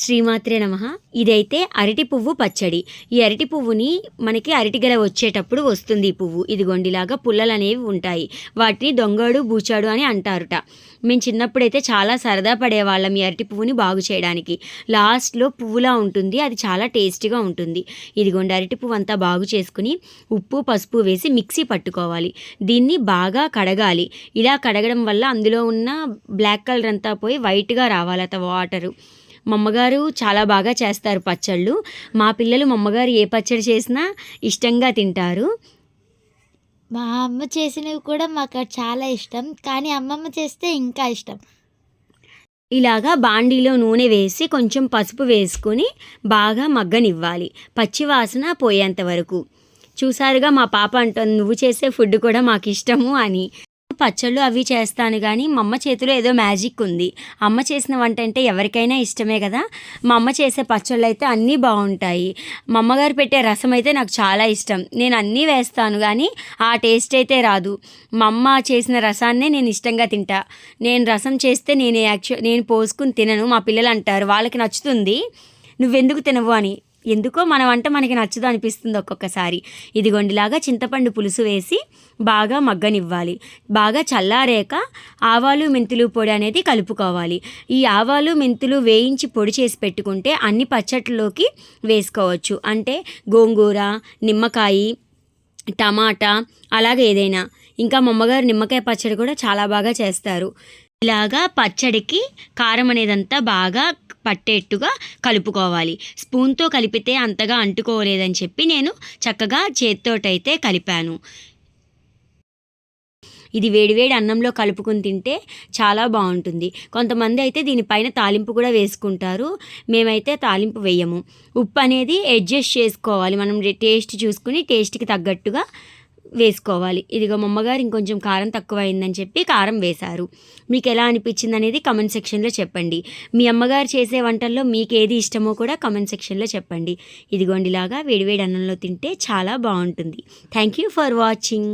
శ్రీమాత్రే నమ. ఇదైతే అరటి పువ్వు పచ్చడి. ఈ అరటి పువ్వుని మనకి అరటిగెల వచ్చేటప్పుడు వస్తుంది ఈ పువ్వు. ఇదిగొండిలాగా పుల్లలు అనేవి ఉంటాయి. వాటిని దొంగడు బూచాడు అని అంటారుట. మేము చిన్నప్పుడైతే చాలా సరదా పడేవాళ్ళం ఈ అరటి పువ్వుని బాగు చేయడానికి. లాస్ట్లో పువ్వులా ఉంటుంది. అది చాలా టేస్టీగా ఉంటుంది. ఇదిగోండి అరటి పువ్వు అంతా బాగు చేసుకుని ఉప్పు పసుపు వేసి మిక్సీ పట్టుకోవాలి. దీన్ని బాగా కడగాలి. ఇలా కడగడం వల్ల అందులో ఉన్న బ్లాక్ కలర్ అంతా పోయి వైట్గా రావాలి అత వాటరు. మా అమ్మగారు చాలా బాగా చేస్తారు పచ్చళ్ళు. మా పిల్లలు మా అమ్మగారు ఏ పచ్చడి చేసినా ఇష్టంగా తింటారు. మా అమ్మ చేసినవి కూడా మాకు చాలా ఇష్టం కానీ అమ్మమ్మ చేస్తే ఇంకా ఇష్టం. ఇలాగా బాండీలో నూనె వేసి కొంచెం పసుపు వేసుకొని బాగా మగ్గనివ్వాలి పచ్చి వాసన పోయేంత వరకు. చూసారుగా మా పాప అంటుంది నువ్వు చేసే ఫుడ్ కూడా మాకు ఇష్టము అని. పచ్చళ్ళు అవి చేస్తాను కానీ మా అమ్మ చేతిలో ఏదో మ్యాజిక్ ఉంది. అమ్మ చేసిన వంట అంటే ఎవరికైనా ఇష్టమే కదా? మా అమ్మ చేసే పచ్చళ్ళు అయితే అన్నీ బాగుంటాయి. మా అమ్మగారు పెట్టే రసం అయితే నాకు చాలా ఇష్టం. నేను అన్నీ వేస్తాను కానీ ఆ టేస్ట్ అయితే రాదు. మా అమ్మ చేసిన రసాన్నే నేను ఇష్టంగా తింటా. నేను రసం చేస్తే నేను యాక్చువల్ నేను పోసుకుని తినను మా పిల్లలు అంటారు. వాళ్ళకి నచ్చుతుంది. నువ్వెందుకు తినవు అని. ఎందుకో మన వంట మనకి నచ్చదు అనిపిస్తుంది ఒక్కొక్కసారి. ఇదిగొండిలాగా చింతపండు పులుసు వేసి బాగా మగ్గనివ్వాలి. బాగా చల్లారాక ఆవాలు మెంతులు పొడి అనేది కలుపుకోవాలి. ఈ ఆవాలు మెంతులు వేయించి పొడి చేసి పెట్టుకుంటే అన్ని పచ్చట్లోకి వేసుకోవచ్చు. అంటే గోంగూర నిమ్మకాయ టమాటా అలాగే ఏదైనా. ఇంకా మా అమ్మగారు నిమ్మకాయ పచ్చడి కూడా చాలా బాగా చేస్తారు. ఇలాగా పచ్చడికి కారం అనేదంతా బాగా పట్టేట్టుగా కలుపుకోవాలి. స్పూన్తో కలిపితే అంతగా అంటుకోలేదని చెప్పి నేను చక్కగా చేత్తోటైతే కలిపాను. ఇది వేడివేడి అన్నంలో కలుపుకుని తింటే చాలా బాగుంటుంది. కొంతమంది అయితే దీనిపైన తాలింపు కూడా వేసుకుంటారు. మేమైతే తాలింపు వేయము. ఉప్పు అనేది అడ్జస్ట్ చేసుకోవాలి. మనం టేస్ట్ చూసుకుని టేస్ట్కి తగ్గట్టుగా వేసుకోవాలి. ఇదిగో మా అమ్మగారు ఇంకొంచెం కారం తక్కువ అయిందని చెప్పి కారం వేశారు. మీకు ఎలా అనిపించింది అనేది కమెంట్ సెక్షన్లో చెప్పండి. మీ అమ్మగారు చేసే వంటల్లో మీకు ఏది ఇష్టమో కూడా కమెంట్ సెక్షన్లో చెప్పండి. ఇదిగోండిలాగా వేడివేడి అన్నంలో తింటే చాలా బాగుంటుంది. Thank you for watching